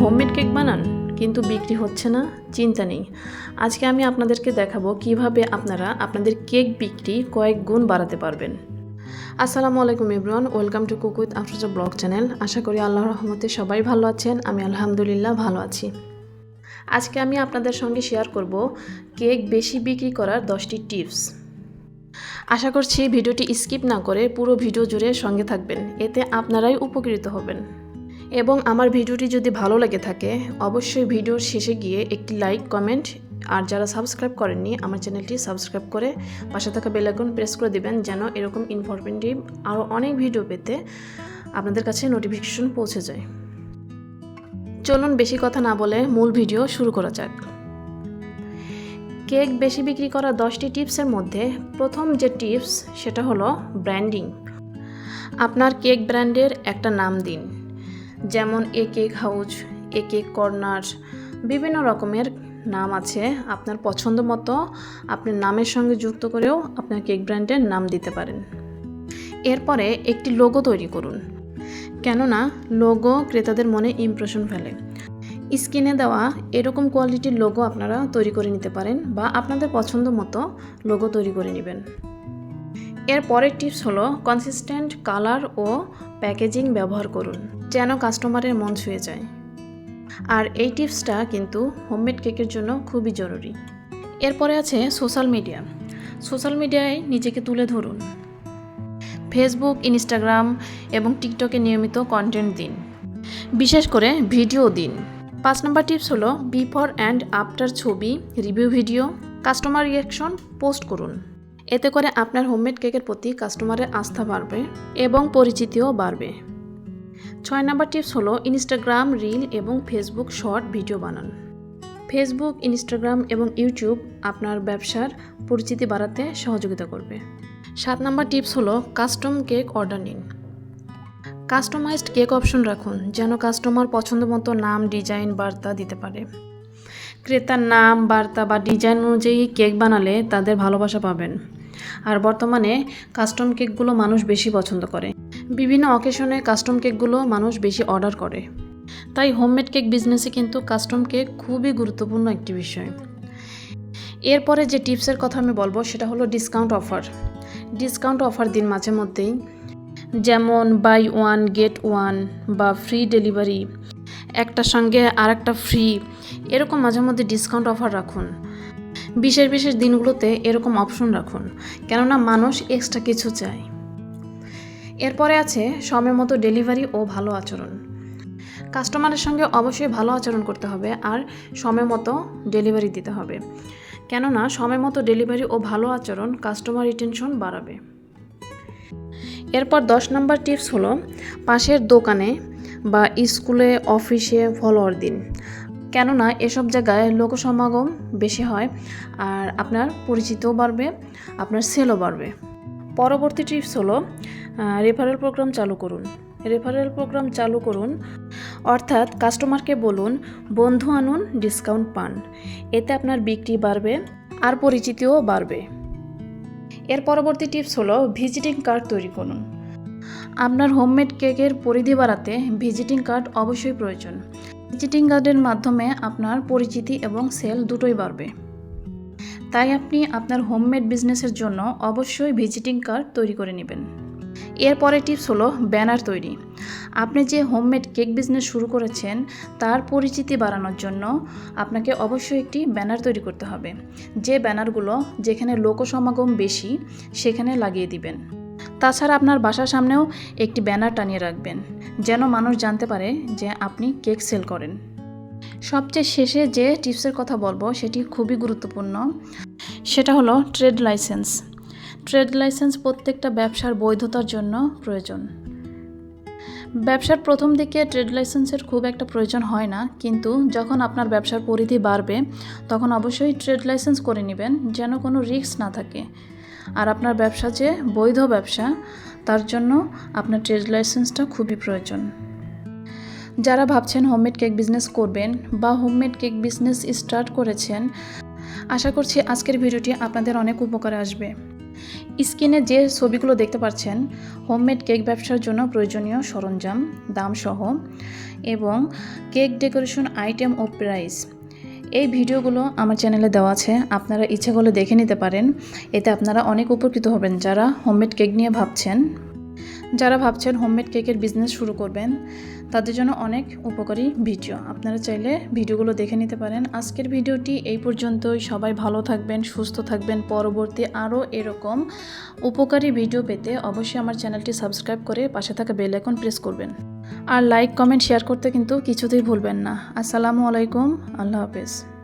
Homemade cake বানান? কিন্তু বিক্রি হচ্ছে না, চিন্তা নেই। আজকে আমি আপনাদেরকে দেখাবো কীভাবে আপনারা আপনাদের কেক বিক্রি কয়েক গুণ বাড়াতে পারবেন। আসসালামু আলাইকুম Ibran, welcome to cook with Afroza blog channel. আশা করি আল্লাহর রহমতে সবাই ভালো আছেন, আমি আলহামদুলিল্লাহ ভালো আছি। আজকে আমি আপনাদের সঙ্গে শেয়ার করব কেক বেশি বিক্রি করার দশটি টিপস। আশা করছি ভিডিওটি স্কিপ না করে পুরো ভিডিও জুড়ে সঙ্গে থাকবেন, এতে আপনারাই উপকৃত হবেন। এবং আমার ভিডিওটি যদি ভালো লেগে থাকে, অবশ্যই ভিডিওর শেষে গিয়ে একটি লাইক কমেন্ট আর যারা সাবস্ক্রাইব করেননি, আমার চ্যানেলটি সাবস্ক্রাইব করে পাশে থাকা বেল আইকন প্রেস করে দেবেন যেন এরকম ইনফরমেটিভ আরও অনেক ভিডিও পেতে আপনাদের কাছে নোটিফিকেশন পৌঁছে যায়। চলুন বেশি কথা না বলে মূল ভিডিও শুরু করা যাক। কেক বেশি বিক্রি করা দশটি টিপসের মধ্যে প্রথম যে টিপস সেটা হলো ব্র্যান্ডিং আপনার কেক ব্র্যান্ডের একটা নাম দিন। যেমন a cake house a cake corner, বিভিন্ন রকমের নাম আছে আপনার পছন্দ মতো। আপনি নামের সঙ্গে যুক্ত করেও আপনার কেক ব্র্যান্ডের নাম দিতে পারেন। এরপরে একটি লোগো তৈরি করুন। কেননা লোগো ক্রেতাদের মনে ইমপ্রেশন ফেলে। স্ক্রিনে দেওয়া এরকম কোয়ালিটির লোগো আপনারা তৈরি করে নিতে পারেন বা আপনাদের পছন্দ মতো লোগো তৈরি করে নেবেন। এর পরের টিপস হলো কনসিস্টেন্ট কালার ও প্যাকেজিং ব্যবহার করুন। যেন কাস্টমারের মন ছুঁয়ে যায়। আর এই টিপসটা কিন্তু হোমমেড কেকের জন্য খুবই জরুরি। এরপরে আছে সোশ্যাল মিডিয়া। সোশ্যাল মিডিয়ায় নিজেকে তুলে ধরুন। ফেসবুক, ইনস্টাগ্রাম এবং টিকটকে নিয়মিত কন্টেন্ট দিন। বিশেষ করে ভিডিও দিন। পাঁচ নম্বর টিপস হলো বিফোর অ্যান্ড আফটার ছবি, review video, customer reaction post করুন। এতে করে আপনার হোমমেড কেকের প্রতি কাস্টমারের আস্থা বাড়বে এবং পরিচিতিও বাড়বে। ছয় নম্বর টিপস হলো ইনস্টাগ্রাম রিল এবং ফেসবুক শর্ট ভিডিও বানান। ফেসবুক ইনস্টাগ্রাম এবং ইউটিউব আপনার ব্যবসার পরিচিতি বাড়াতে সহযোগিতা করবে। সাত নম্বর টিপস হলো কাস্টম কেক অর্ডার নিন। কাস্টমাইজড কেক অপশন রাখুন, যেন কাস্টমার পছন্দ মতো নাম ডিজাইন বার্তা দিতে পারে। ক্রেতার নাম, বার্তা বা ডিজাইন অনুযায়ী কেক বানালে তাদের ভালোবাসা পাবেন। আর বর্তমানে কাস্টম কেকগুলো মানুষ বেশি পছন্দ করে। বিভিন্ন অকেশনে কাস্টম কেকগুলো মানুষ বেশি অর্ডার করে। তাই হোমমেড কেক বিজনেসে কিন্তু কাস্টম কেক খুবই গুরুত্বপূর্ণ একটি বিষয়। এরপরে যে টিপসের কথা আমি বলব, সেটা হলো ডিসকাউন্ট অফার ডিসকাউন্ট অফার দিন মাঝে মধ্যেই যেমন বাই ওয়ান গেট ওয়ান বা ফ্রি ডেলিভারি একটার সঙ্গে আর একটা ফ্রি এরকম মাঝে মধ্যে ডিসকাউন্ট অফার রাখুন। বিশেষ বিশেষ দিনগুলোতে এরকম অপশন রাখুন। কেননা মানুষ এক্সট্রা কিছু চায়। এরপরে আছে সময় মতো ডেলিভারি ও ভালো আচরণ। কাস্টমারের সঙ্গে অবশ্যই ভালো আচরণ করতে হবে আর সময় মতো ডেলিভারি দিতে হবে। কেননা, সময় মতো ডেলিভারি ও ভালো আচরণ কাস্টমার রিটেনশন বাড়াবে। এরপর দশ নম্বর টিপস হলো, পাশের দোকানে বা স্কুলে, অফিসে ফলোয়ার দিন। কেননা, এসব জায়গায় লোকসমাগম বেশি হয় আর আপনার পরিচিতও বাড়বে, আপনার সেলও বাড়বে। পরবর্তী টিপস হলো রেফারেল প্রোগ্রাম চালু করুন। রেফারেল প্রোগ্রাম চালু করুন, অর্থাৎ কাস্টমারকে বলুন, বন্ধু আনুন ডিসকাউন্ট পান। এতে আপনার বিক্রি বাড়বে আর পরিচিতিও বাড়বে। এর পরবর্তী টিপস হলো ভিজিটিং কার্ড তৈরি করুন। আপনার হোমমেড কেকের পরিধি বাড়াতে ভিজিটিং কার্ড অবশ্যই প্রয়োজন। ভিজিটিং কার্ডের মাধ্যমে আপনার পরিচিতি এবং সেল দুটোই বাড়বে। তাই আপনি আপনার হোমমেড বিজনেসের জন্য অবশ্যই ভিজিটিং কার্ড তৈরি করে নেবেন। এরপরে টিপস হলো ব্যানার তৈরি। আপনি যে হোমমেড কেক বিজনেস শুরু করেছেন, তার পরিচিতি বাড়ানোর জন্য আপনাকে অবশ্যই একটি ব্যানার তৈরি করতে হবে। যে ব্যানারগুলো যেখানে লোক সমাগম বেশি, সেখানে লাগিয়ে দিবেন। তাছাড়া আপনার বাসার সামনেও একটি ব্যানার টানিয়ে রাখবেন, যেন মানুষ জানতে পারে যে আপনি কেক সেল করেন। সবচেয়ে শেষে যে টিপসের কথা বলব, সেটি খুবই গুরুত্বপূর্ণ। সেটা হলো ট্রেড লাইসেন্স। ট্রেড লাইসেন্স প্রত্যেকটা ব্যবসার বৈধতার জন্য প্রয়োজন। ব্যবসার প্রথম দিকে ট্রেড লাইসেন্সের খুব একটা প্রয়োজন হয় না, কিন্তু যখন আপনার ব্যবসার পরিধি বাড়বে, তখন অবশ্যই ট্রেড লাইসেন্স করে নেবেন, যেন কোনো রিস্ক না থাকে। আর আপনার ব্যবসা যে বৈধ ব্যবসা, তার জন্য আপনার ট্রেড লাইসেন্সটা খুবই প্রয়োজন। যারা ভাবছেন হোমমেড কেক বিজনেস করবেন বা হোমমেড কেক বিজনেস স্টার্ট করেছেন, আশা করছি আজকের ভিডিওটি আপনাদের অনেক উপকারে আসবে। স্ক্রিনে যে ছবিগুলো দেখতে পাচ্ছেন হোমমেড কেক ব্যবসার জন্য প্রয়োজনীয় সরঞ্জাম, দাম সহ এবং কেক ডেকোরেশন আইটেম ও প্রাইস এই ভিডিওগুলো আমার চ্যানেলে দেওয়া আছে, আপনারা ইচ্ছে করলে দেখে নিতে পারেন। এতে আপনারা অনেক উপকৃত হবেন যারা হোমমেড কেক নিয়ে ভাবছেন। যারা ভাবছেন হোমমেড কেকের বিজনেস শুরু করবেন তাদের জন্য অনেক উপকারী ভিডিও। আপনারা চাইলে ভিডিওগুলো দেখে নিতে পারেন। আজকের ভিডিওটি এই পর্যন্তই। সবাই ভালো থাকবেন, সুস্থ থাকবেন। পরবর্তী আরও এরকম উপকারী ভিডিও পেতে অবশ্যই আমার চ্যানেলটি সাবস্ক্রাইব করে পাশে থাকা বেল আইকন প্রেস করবেন। আর লাইক, কমেন্ট, শেয়ার করতে কিন্তু কিছুতেই ভুলবেন না। আসসালামু আলাইকুম। আল্লাহ হাফেজ।